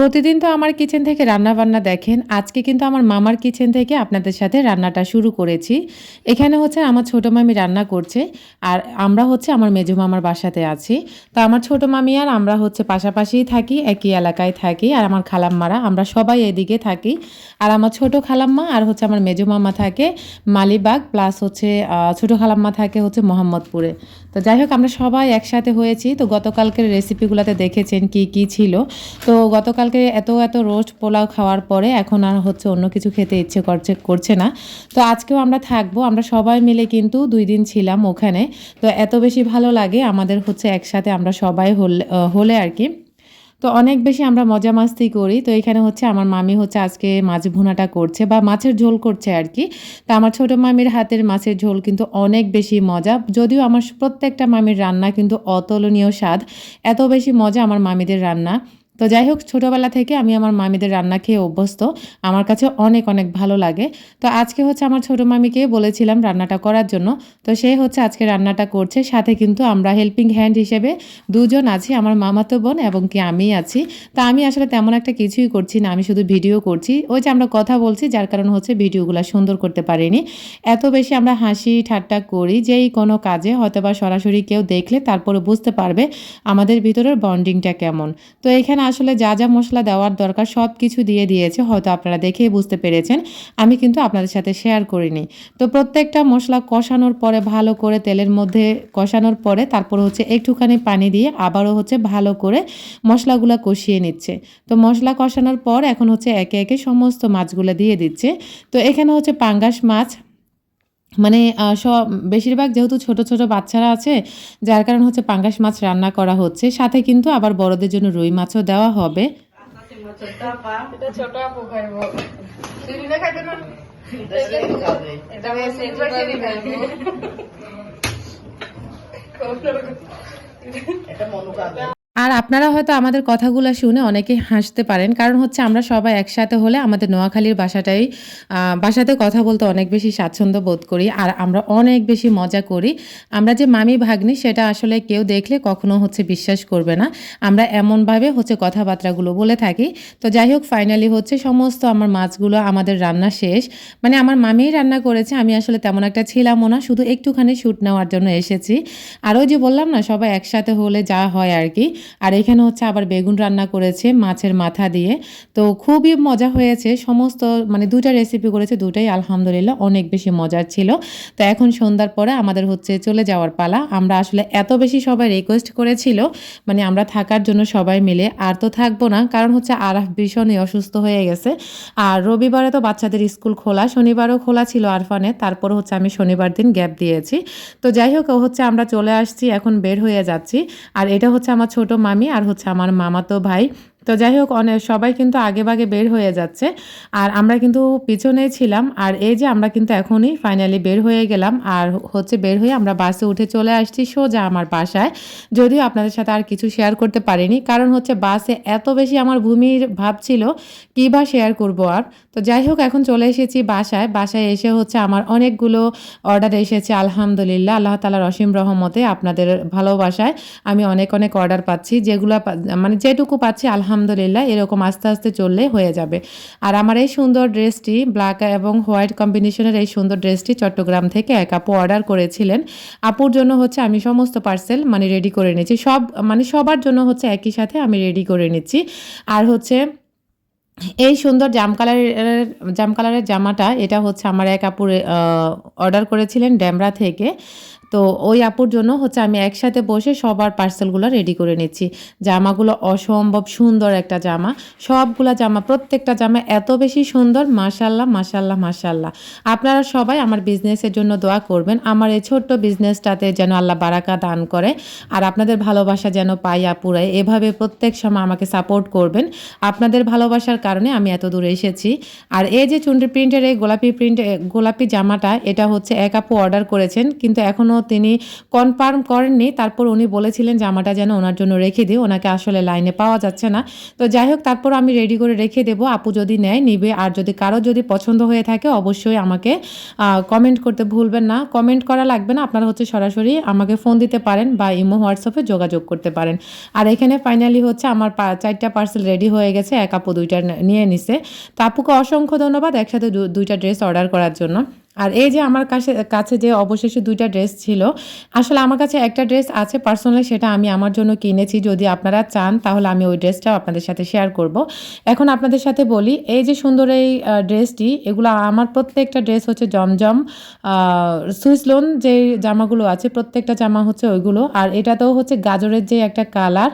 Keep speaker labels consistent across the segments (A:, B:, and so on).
A: প্রতিদিন তো আমার কিচেন থেকে রান্না বান্না দেখেন। আজকে কিন্তু আমার মামার কিচেন থেকে আপনাদের সাথে রান্নাটা শুরু করেছি। এখানে হচ্ছে আমার ছোটো মামি রান্না করছে আর আমরা হচ্ছে আমার মেজো মামার বাসাতে আছি। তো আমার ছোটো মামি আর আমরা হচ্ছে পাশাপাশিই থাকি, একই এলাকায় থাকি আর আমার খালাম্মারা, আমরা সবাই এদিকে থাকি। আর আমার ছোটো খালাম্মা আর হচ্ছে আমার মেজো মামা থাকে মালিবাগ প্লাস হচ্ছে ছোটো খালাম্মা থাকে হচ্ছে মোহাম্মদপুরে। তো যাই হোক, আমরা সবাই একসাথে হয়েছি। তো গতকালকের রেসিপিগুলোতে দেখেছেন কি কি ছিল। তো গতকালকে এত এত রোস্ট পোলাও খাওয়ার পরে এখন আর হচ্ছে অন্য কিছু খেতে ইচ্ছে করছে করছে না। তো আজকেও আমরা থাকব, আমরা সবাই মিলে কিন্তু দুই দিন ছিলাম ওখানে। তো এত বেশি ভালো লাগে আমাদের হচ্ছে একসাথে আমরা সবাই হলে হলে আর কি। তো অনেক বেশি আমরা মজা মাস্তি করি। তো এখানে হচ্ছে আমার মামি হচ্ছে আজকে মাছ ভুনাটা করছে বা মাছের ঝোল করছে আর কি। তা আমার ছোটো মামির হাতের মাছের ঝোল কিন্তু অনেক বেশি মজা। যদিও আমার প্রত্যেকটা মামির রান্না কিন্তু অতুলনীয় স্বাদ। এত বেশি মজা আমার মামিদের রান্না। তো যাই হোক ছোটোবেলা থেকে আমি আমার মামিদের রান্না খেয়ে অভ্যস্ত। আমার কাছে অনেক অনেক ভালো লাগে। তো আজকে হচ্ছে আমার ছোটো মামিকে বলেছিলাম রান্নাটা করার জন্য। তো সে হচ্ছে আজকে রান্নাটা করছে। সাথে কিন্তু আমরা হেল্পিং হ্যান্ড হিসেবে দুজন আছি, আমার মামাতো বোন এবং কি আমি আছি। তা আমি আসলে তেমন একটা কিছুই করছি না, আমি শুধু ভিডিও করছি। ওই যে আমরা কথা বলছি, যার কারণ হচ্ছে ভিডিওগুলো সুন্দর করতে পারিনি। এত বেশি আমরা হাসি ঠাট্টা করি, যেই কোনো কাজে হয়তো বা সরাসরি কেউ দেখলে তারপরে বুঝতে পারবে আমাদের ভিতরের বন্ডিংটা কেমন। তো এখানে আসলে যা যা মশলা দেওয়ার দরকার সব কিছু দিয়ে দিয়েছে, হয়তো আপনারা দেখেই বুঝতে পেরেছেন। আমি কিন্তু আপনাদের সাথে শেয়ার করিনি। তো প্রত্যেকটা মশলা কষানোর পরে, ভালো করে তেলের মধ্যে কষানোর পরে, তারপর হচ্ছে একটুখানি পানি দিয়ে আবারও হচ্ছে ভালো করে মশলাগুলো কষিয়ে নিচ্ছে। তো মশলা কষানোর পর এখন হচ্ছে একে একে সমস্ত মাছগুলো দিয়ে দিচ্ছে। তো এখানে হচ্ছে পাঙ্গাস মাছ মানে সব বেশিরভাগ যেহেতু ছোট ছোট বাচ্চারা আছে যার কারণে হচ্ছে পাঙ্গাস মাছ রান্না করা হচ্ছে। সাথে কিন্তু আবার বড়দের জন্য রুই মাছও দেওয়া হবে।
B: এটা
A: আর আপনারা হয়তো আমাদের কথাগুলো শুনে অনেকেই হাসতে পারেন। কারণ হচ্ছে আমরা সবাই একসাথে হলে আমাদের নোয়াখালীর বাসাটাই বাসাতে কথা বলতে অনেক বেশি স্বাচ্ছন্দ্য বোধ করি আর আমরা অনেক বেশি মজা করি। আমরা যে মামি ভাগ্নি সেটা আসলে কেউ দেখলে কখনো হচ্ছে বিশ্বাস করবে না। আমরা এমনভাবে হচ্ছে কথাবার্তাগুলো বলে থাকি। তো যাই হোক ফাইনালি হচ্ছে সমস্ত আমার মাছগুলো আমাদের রান্না শেষ। মানে আমার মামিই রান্না করেছে, আমি আসলে তেমন একটা ছিলামও না, শুধু একটুখানি শ্যুট নেওয়ার জন্য এসেছি। আর ওই যে বললাম না, সবাই একসাথে হলে যা হয় আর কি। আর এখানে হচ্ছে আবার বেগুন রান্না করেছে মাছের মাথা দিয়ে। তো খুবই মজা হয়েছে, সমস্ত মানে দুটা রেসিপি করেছে দুটাই আলহামদুলিল্লাহ অনেক বেশি মজার ছিল। তো এখন সন্ধ্যার পরে আমাদের হচ্ছে চলে যাওয়ার পালা। আমরা আসলে এত বেশি সবাই রিকোয়েস্ট করেছিল মানে আমরা থাকার জন্য সবাই মিলে। আর তো থাকব না, কারণ হচ্ছে আরাফ ভীষণই অসুস্থ হয়ে গেছে। আর রবিবারে তো বাচ্চাদের স্কুল খোলা, শনিবারও খোলা ছিল আরফানে। তারপর হচ্ছে আমি শনিবার দিন গ্যাপ দিয়েছি। তো যাই হোক হচ্ছে আমরা চলে আসছি, এখন বের হয়ে যাচ্ছি। আর এটা হচ্ছে আমার ছোট মামি আর হচ্ছে আমার মামাতো ভাই। তো যাই হোক অনেক সবাই কিন্তু আগে ভাগে বের হয়ে যাচ্ছে। আর আমরা কিন্তু পিছনেই ছিলাম। আর এই যে আমরা কিন্তু এখনই ফাইনালি বের হয়ে গেলাম। আর হচ্ছে বের হয়ে আমরা বাসে উঠে চলে আসছি সোজা আমার বাসায়। যদিও আপনাদের সাথে আর কিছু শেয়ার করতে পারিনি। কারণ হচ্ছে বাসে এত বেশি আমার ভূমির ভাব ছিল, কী বা শেয়ার করব আর? তো যাই হোক, এখন চলে এসেছি বাসায়। বাসায় এসে হচ্ছে আমার অনেকগুলো অর্ডার এসেছে, আলহামদুলিল্লাহ। আল্লাহ তালার অসীম রহমতে আপনাদের ভালোবাসায় আমি অনেক অনেক অর্ডার পাচ্ছি। যেগুলো মানে যেটুকু পাচ্ছি আলহামদুলিল্লাহ এরকম আস্তে আস্তে চললে হয়ে যাবে। আর আমার এই সুন্দর ড্রেসটি ব্ল্যাক এবং হোয়াইট কম্বিনেশনের এই সুন্দর ড্রেসটি চট্টগ্রাম থেকে এক আপু অর্ডার করেছিলেন। আপুর জন্য হচ্ছে আমি সমস্ত পার্সেল মানে রেডি করে নিচ্ছি সব মানে সবার জন্য হচ্ছে একই সাথে আমি রেডি করে নিচ্ছি। আর হচ্ছে এই সুন্দর জাম কালারের জাম কালারের জামাটা, এটা হচ্ছে আমার এক আপুর অর্ডার করেছিলেন ড্যামরা থেকে। তো ওই আপুর জন্য হচ্ছে আমি একসাথে বসে সবার পার্সেলগুলো রেডি করে নিচ্ছি। জামাগুলো অসম্ভব সুন্দর একটা জামা। সবগুলা জামা, প্রত্যেকটা জামা এত বেশি সুন্দর মাশাল্লাহ মাশাল্লাহ মাশাল্লাহ আপনারা সবাই আমার বিজনেসের জন্য দোয়া করবেন। আমার এই ছোট্ট বিজনেসটাতে যেন আল্লাহ বারাকা দান করে। আর আপনাদের ভালোবাসা যেন পাই আপুরাই। এভাবে প্রত্যেক সময় আমাকে সাপোর্ট করবেন। আপনাদের ভালোবাসার কারণে আমি এত দূরে এসেছি। আর এই যে চুন্ডি প্রিন্টের এই গোলাপি প্রিন্ট গোলাপি জামাটা, এটা হচ্ছে এক আপু অর্ডার করেছেন। কিন্তু এখনও তিনি কনফার্ম করেননি। তারপর উনি বলেছিলেন জামাটা যেন ওনার জন্য রেখে দিই ওনাকে আসলে লাইনে পাওয়া যাচ্ছে না। তো যাই হোক, তারপর আমি রেডি করে রেখে দেবো। আপু যদি নেয়, নিবে। আর যদি কারও যদি পছন্দ হয়ে থাকে, অবশ্যই আমাকে কমেন্ট করতে ভুলবেন না। কমেন্ট করা লাগবে না। আপনারা হচ্ছে সরাসরি আমাকে ফোন দিতে পারেন বা ইমো, হোয়াটসঅ্যাপে যোগাযোগ করতে পারেন। আর এখানে ফাইনালি হচ্ছে আমার চারটা পার্সেল রেডি হয়ে গেছে। এক আপু দুইটা নিয়ে নিছে। তো আপুকে অসংখ্য ধন্যবাদ একসাথে দুইটা ড্রেস অর্ডার করার জন্য। আর এই যে আমার কাছে কাছে যে অবশেষে দুইটা ড্রেস ছিল, আসলে আমার কাছে একটা ড্রেস আছে পার্সোনালি সেটা আমি আমার জন্য কিনেছি। যদি আপনারা চান, তাহলে আমি ওই ড্রেসটাও আপনাদের সাথে শেয়ার করব। এখন আপনাদের সাথে বলি, এই যে সুন্দর এই ড্রেসটি, এগুলো আমার প্রত্যেকটা ড্রেস হচ্ছে জমজম সুইস লোন যে জামাগুলো আছে, প্রত্যেকটা জামা হচ্ছে ওইগুলো। আর এটাতেও হচ্ছে গাজরের যে একটা কালার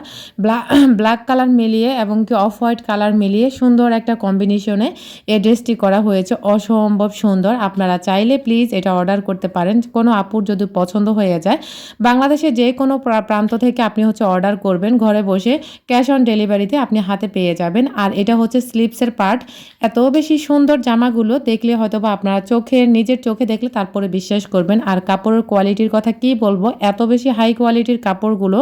A: ব্ল্যাক কালার মিলিয়ে এবং কি অফ হোয়াইট কালার মিলিয়ে সুন্দর একটা কম্বিনেশনে এই ড্রেসটি করা হয়েছে। অসম্ভব সুন্দর, আপনারা চাইলে প্লিজ এটা অর্ডার করতে পারেন। কোনো আপুর যদি পছন্দ হয়ে যায় বাংলাদেশে যে কোনো প্রান্ত থেকে আপনি হচ্ছে অর্ডার করবেন। ঘরে বসে ক্যাশ অন ডেলিভারিতে আপনি হাতে পেয়ে যাবেন। আর এটা হচ্ছে স্লিপসের পার্ট এত বেশি সুন্দর জামাগুলো দেখলে হয়তো বা আপনারা চোখে, নিজের চোখে দেখলে তারপরে বিশ্বাস করবেন। আর কাপড়ের কোয়ালিটির কথা কি বলব? এত বেশি হাই কোয়ালিটির কাপড়গুলো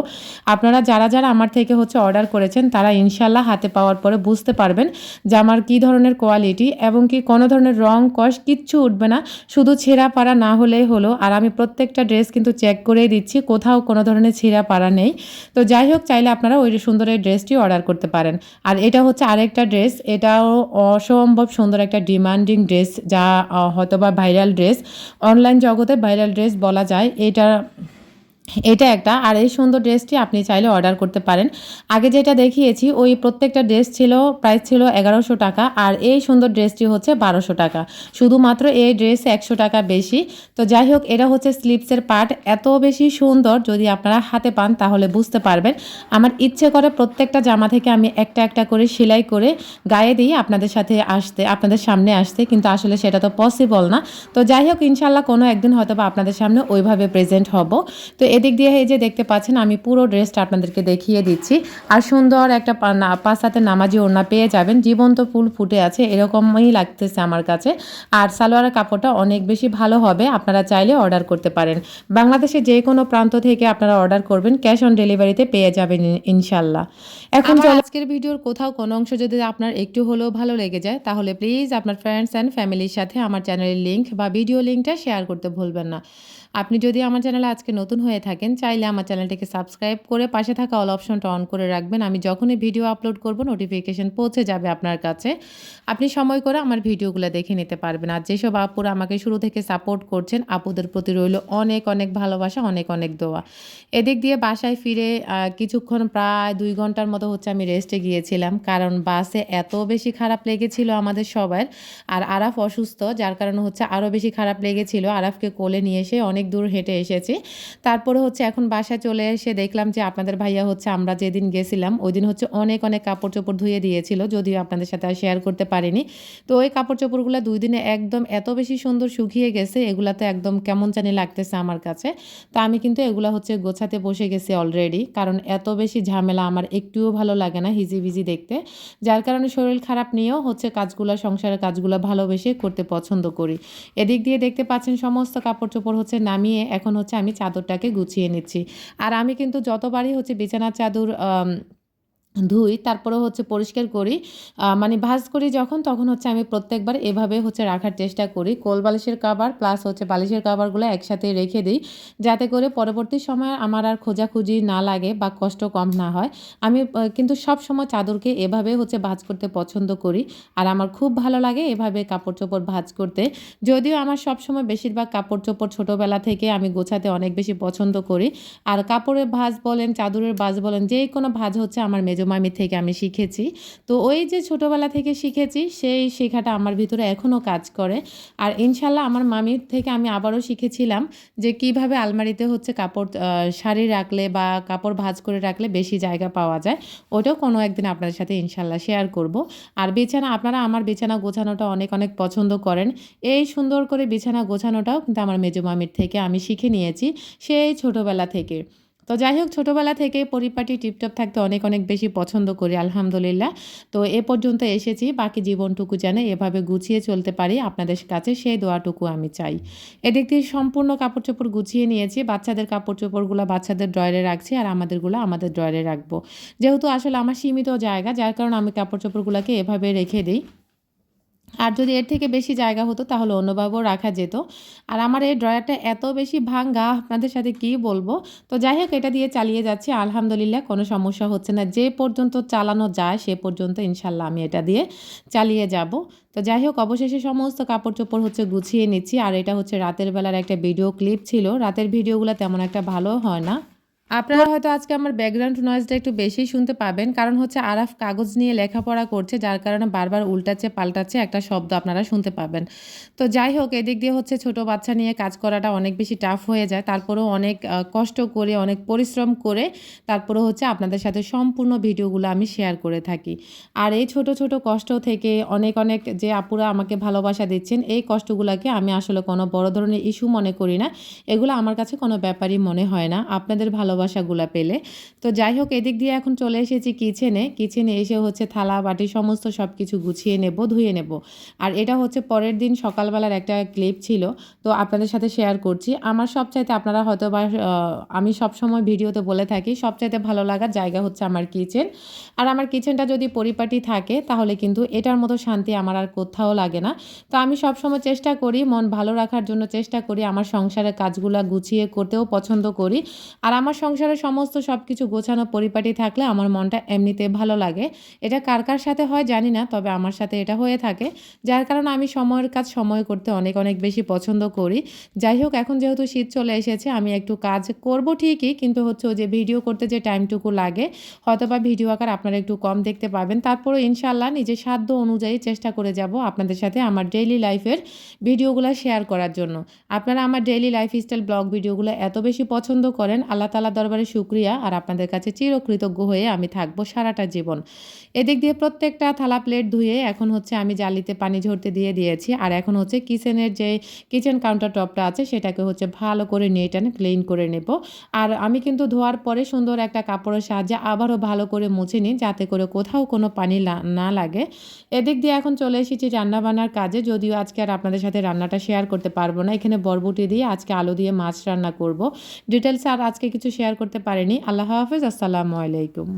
A: আপনারা যারা যারা আমার থেকে হচ্ছে অর্ডার করেছেন, তারা ইনশাল্লাহ হাতে পাওয়ার পরে বুঝতে পারবেন জামার কি ধরনের কোয়ালিটি এবং কি কোনো ধরনের রং, কষ কিচ্ছু উঠবে না। শুধু ছেঁড়া পাড়া না হলেই হলো, আর আমি প্রত্যেকটা ড্রেস কিন্তু চেক করেই দিচ্ছি, কোথাও কোনো ধরনের ছেঁড়া পাড়া নেই। তো যাই হোক, চাইলে আপনারা ওই সুন্দর এই ড্রেসটি অর্ডার করতে পারেন। আর এটা হচ্ছে আরেকটা ড্রেস, এটাও অসম্ভব সুন্দর একটা ডিমান্ডিং ড্রেস, যা হয়তোবা ভাইরাল ড্রেস। অনলাইন জগতে ভাইরাল ড্রেস বলা যায়, এটা এটা একটা। আর এই সুন্দর ড্রেসটি আপনি চাইলে অর্ডার করতে পারেন। আগে যেটা দেখিয়েছি, ওই প্রত্যেকটা ড্রেস ছিল, প্রাইস ছিল এগারোশো টাকা, আর এই সুন্দর ড্রেসটি হচ্ছে বারোশো টাকা। শুধুমাত্র এই ড্রেস একশো টাকা বেশি। তো যাই হোক, এটা হচ্ছে স্লিপসের পার্ট। এত বেশি সুন্দর, যদি আপনারা হাতে পান তাহলে বুঝতে পারবেন। আমার ইচ্ছে করে প্রত্যেকটা জামা থেকে আমি একটা একটা করে সেলাই করে গায়ে দিয়ে আপনাদের সাথে আসতে, আপনাদের সামনে আসতে, কিন্তু আসলে সেটা তো পসিবল না। তো যাই হোক ইনশাল্লাহ কোনো একদিন হয়তো বা আপনাদের সামনে ওইভাবে প্রেজেন্ট হব। তো এদিক দিয়ে এই যে দেখতে পাচ্ছেন আমি পুরো ড্রেসটা আপনাদেরকে দেখিয়ে দিচ্ছি। আর সুন্দর একটা পা- না- পাঁচ হাতে নামাজি ওড়না পেয়ে যাবেন। জীবন্ত ফুল ফুটে আছে এরকমই লাগতেছে আমার কাছে। আর সালোয়ারের কাপড়টা অনেক বেশি ভালো হবে আপনারা চাইলে অর্ডার করতে পারেন। বাংলাদেশে যে কোনো প্রান্ত থেকে আপনারা অর্ডার করবেন ক্যাশ অন ডেলিভারিতে পেয়ে যাবেন ইনশাল্লাহ। এখন আজকের ভিডিওর কোথাও কোনো অংশ যদি আপনার একটু হলেও ভালো লেগে যায় তাহলে প্লিজ আপনার ফ্রেন্ডস অ্যান্ড ফ্যামিলির সাথে আমার চ্যানেলের লিঙ্ক বা ভিডিও লিঙ্কটা শেয়ার করতে ভুলবেন না। আপনি যদি আমার চ্যানেলে আজকে নতুন হয়ে থাকেন, চাইলে আমার চ্যানেলটিকে সাবস্ক্রাইব করে পাশে থাকা অল অপশনটা অন করে রাখবেন। আমি যখনই ভিডিও আপলোড করব নোটিফিকেশন পৌঁছে যাবে আপনার কাছে। আপনি সময় করে আমার ভিডিওগুলো দেখে নিতে পারবেন। আর যেসব আপুরা আমাকে শুরু থেকে সাপোর্ট করছেন, আপুদের প্রতি রইল অনেক অনেক ভালোবাসা, অনেক অনেক দোয়া। এদিক দিয়ে বাসায় ফিরে কিছুক্ষণ প্রায় দুই ঘণ্টার মতো হচ্ছে আমি রেস্টে গিয়েছিলাম। কারণ বাসে এত বেশি খারাপ লেগেছিল আমাদের সবার। আর আরাফ অসুস্থ, যার কারণে হচ্ছে আরও বেশি খারাপ লেগেছিল। আরাফকে কোলে নিয়ে এসে অনেক দূর হেঁটে এসেছি। তারপরে হচ্ছে এখন বাসায় চলে এসে দেখলাম যে আপনাদের ভাইয়া হচ্ছে আমরা যেদিন গেছিলাম, ওই দিন হচ্ছে অনেক অনেক কাপড় চোপড় ধুয়ে দিয়েছিল, যদিও আপনাদের সাথে আর শেয়ার করতে পারিনি। তো ওই কাপড় চোপড়গুলো দুই দিনে একদম এত বেশি সুন্দর শুকিয়ে গেছে, এগুলাতে একদম কেমন জানি লাগতেছে আমার কাছে। তো আমি কিন্তু এগুলো হচ্ছে গোছাতে বসে গেছি অলরেডি কারণ এত বেশি ঝামেলা আমার একটুও ভালো লাগে না হিজি হিজিবিজি দেখতে। যার কারণে শরীর খারাপ নিয়েও হচ্ছে কাজগুলো, সংসারের কাজগুলো ভালোবেসে করতে পছন্দ করি। এদিক দিয়ে দেখতে পাচ্ছেন সমস্ত কাপড় চোপড় হচ্ছে নামিয়ে এখন হচ্ছে আমি চাদরটাকে গুছিয়ে নিচ্ছি। আর আমি কিন্তু যতবারই হচ্ছে বিছানার চাদর ধুই তারপরে হচ্ছে পরিষ্কার করি। মানে ভাঁজ করি যখন, তখন হচ্ছে আমি প্রত্যেকবার এভাবে হচ্ছে রাখার চেষ্টা করি। কোল বালিশের কাবার প্লাস হচ্ছে বালিশের কাবারগুলো একসাথে রেখে দিই। যাতে করে পরবর্তী সময় আমার আর খোঁজাখুঁজি না লাগে বা কষ্ট কম না হয়। আমি কিন্তু সব সময় চাদরকে এভাবে হচ্ছে ভাজ করতে পছন্দ করি। আর আমার খুব ভালো লাগে এভাবে কাপড় চোপড় ভাজ করতে। যদিও আমার সব সময় বেশিরভাগ কাপড় চোপড় ছোটোবেলা থেকে আমি গোছাতে অনেক বেশি পছন্দ করি। আর কাপড়ের ভাঁজ বলেন, চাদরের ভাজ বলেন যে কোনো ভাজ হচ্ছে আমার মেজমামি থেকে আমি শিখেছি। তো ওই যে ছোটোবেলা থেকে শিখেছি, সেই শেখাটা আমার ভিতরে এখনও কাজ করে। আর ইনশাল্লাহ আমার মামির থেকে আমি আবারও শিখেছিলাম যে কীভাবে আলমারিতে হচ্ছে কাপড় শাড়ি রাখলে বা কাপড় ভাঁজ করে রাখলে বেশি জায়গা পাওয়া যায়। ওটাও কোনো একদিন আপনাদের সাথে ইনশাল্লাহ শেয়ার করব। আর বিছানা, আপনারা আমার বিছানা গোছানোটা অনেক অনেক পছন্দ করেন। এই সুন্দর করে বিছানা গোছানোটাও কিন্তু আমার মেজো মামির থেকে আমি শিখে নিয়েছি, সেই ছোটোবেলা থেকে। তো যাই হোক, ছোটোবেলা থেকে পরিপাটি, টিপটপ থাকতে অনেক অনেক বেশি পছন্দ করি, আলহামদুলিল্লাহ। তো এ পর্যন্ত এসেছি, বাকি জীবনটুকু যেন এভাবে গুছিয়ে চলতে পারি, আপনাদের কাছে সেই দোয়াটুকু আমি চাই। এদিক দিয়ে সম্পূর্ণ কাপড় চোপড় গুছিয়ে নিয়েছি, বাচ্চাদের কাপড় চোপড়গুলো বাচ্চাদের ড্রয়ারে রাখছি আর আমাদেরগুলো আমাদের ড্রয়ারে রাখব। যেহেতু আসলে আমার সীমিত জায়গা, যার কারণে আমি কাপড় চোপড়গুলোকে এভাবে রেখে দিই। আর যদি এর থেকে বেশি জায়গা হতো, তাহলে অন্যভাবেও রাখা যেত। আর আমার এই ড্রয়ারটা এত বেশি ভাঙ্গা, আপনাদের সাথে কি বলব? তো যাই হোক, এটা দিয়ে চালিয়ে যাচ্ছি। আলহামদুলিল্লাহ, কোনো সমস্যা হচ্ছে না। যে পর্যন্ত চালানো যায়, সে পর্যন্ত ইনশাল্লাহ আমি এটা দিয়ে চালিয়ে যাব। তো যাই হোক, অবশেষে সমস্ত কাপড় চোপড় হচ্ছে গুছিয়ে নিচ্ছি। আর এটা হচ্ছে রাতের বেলার একটা ভিডিও ক্লিপ ছিল। রাতের ভিডিওগুলো তেমন একটা ভালো হয় না। আপনারা হয়তো আজকে আমার ব্যাকগ্রাউন্ড নয়েজটা একটু বেশি শুনতে পাবেন। কারণ হচ্ছে আরাফ কাগজ নিয়ে লেখাপড়া করছে, যার কারণে বারবার উল্টাচ্ছে, পাল্টাচ্ছে একটা শব্দ আপনারা শুনতে পাবেন। তো যাই হোক, এদিক দিয়ে হচ্ছে ছোট বাচ্চা নিয়ে কাজ করাটা অনেক বেশি টাফ হয়ে যায়। তারপরেও অনেক কষ্ট করে, অনেক পরিশ্রম করে তারপরে হচ্ছে আপনাদের সাথে সম্পূর্ণ ভিডিওগুলো আমি শেয়ার করে থাকি। আর এই ছোট ছোট কষ্ট থেকে অনেক অনেক যে আপুরা আমাকে ভালোবাসা দিচ্ছেন, এই কষ্টগুলোকে আমি আসলে কোনো বড় ধরনের ইস্যু মনে করি না। এগুলো আমার কাছে কোনো ব্যাপারই মনে হয় না। আপনাদের ভালোবাসাগুলো পেলে। তো যাই হোক এদিক দিয়ে এখন চলে এসেছি কিচেনে। কিচেনে এসে হচ্ছে থালা, বাটি সমস্ত সব কিছু গুছিয়ে নেব, ধুয়ে নেব। আর এটা হচ্ছে পরের দিন সকালবেলার একটা ক্লিপ ছিল। তো আপনাদের সাথে শেয়ার করছি। আমার সবচাইতে আপনারা হয়তো বা আমি সবসময় ভিডিওতে বলে থাকি, সবচাইতে ভালো লাগার জায়গা হচ্ছে আমার কিচেন। আর আমার কিচেনটা যদি পরিপাটি থাকে, তাহলে কিন্তু এটার মতো শান্তি আমার আর কোথাও লাগে না। তো আমি সবসময় চেষ্টা করি, মন ভালো রাখার জন্য চেষ্টা করি, আমার সংসারের কাজগুলো গুছিয়ে করতেও পছন্দ করি। আর আমার সংসারের সমস্ত সব কিছু গোছানো পরিপাটি থাকলে আমার মনটা এমনিতে ভালো লাগে। এটা কার কার সাথে হয় জানি না, তবে আমার সাথে এটা হয়ে থাকে। যার কারণে আমি সময়ের কাজ সময় করতে অনেক অনেক বেশি পছন্দ করি। যাই হোক, এখন যেহেতু শীত চলে এসেছে, আমি একটু কাজ করব ঠিকই, কিন্তু হচ্ছে যে ভিডিও করতে যে টাইমটুকু লাগে হয়তো বা ভিডিও আকার আপনারা একটু কম দেখতে পাবেন। তারপরেও ইনশাল্লাহ নিজের সাধ্য অনুযায়ী চেষ্টা করে যাব আপনাদের সাথে আমার ডেইলি লাইফের ভিডিওগুলো শেয়ার করার জন্য। আপনারা আমার ডেইলি লাইফস্টাইল ব্লগ ভিডিওগুলো এত বেশি পছন্দ করেন, আল্লাহ তালা দরবারে শুক্রিয়া আর আপনাদের কাছে চিরকৃতজ্ঞ হয়ে আমি থাকব সারাটা জীবন। এদিক দিয়ে প্রত্যেকটা থালা প্লেট ধুয়ে এখন হচ্ছে আমি জালিতে পানি ঝরতে দিয়ে দিয়েছি আর এখন হচ্ছে কিচেনের যে কিচেন কাউন্টার টপটা আছে সেটাকে হচ্ছে ভালো করে নিয়ে টানে ক্লিন করে নেব। আর আমি কিন্তু ধোয়ার পরে সুন্দর একটা কাপড়ের সাহায্যে আবারও ভালো করে মুছে নিই যাতে করে কোথাও কোনো পানি না লাগে। এদিক দিয়ে এখন চলে এসেছি রান্নাবান্নার কাজে যদিও আজকে আর আপনাদের সাথে রান্নাটা শেয়ার করতে পারব না। এখানে বরবটি দিয়ে আজকে আলু দিয়ে মাছ রান্না করব। ডিটেলস আর আজকে কিছু শেয়ার করতে পারেনি। আল্লাহ হাফেজ আসসালামু আলাইকুম।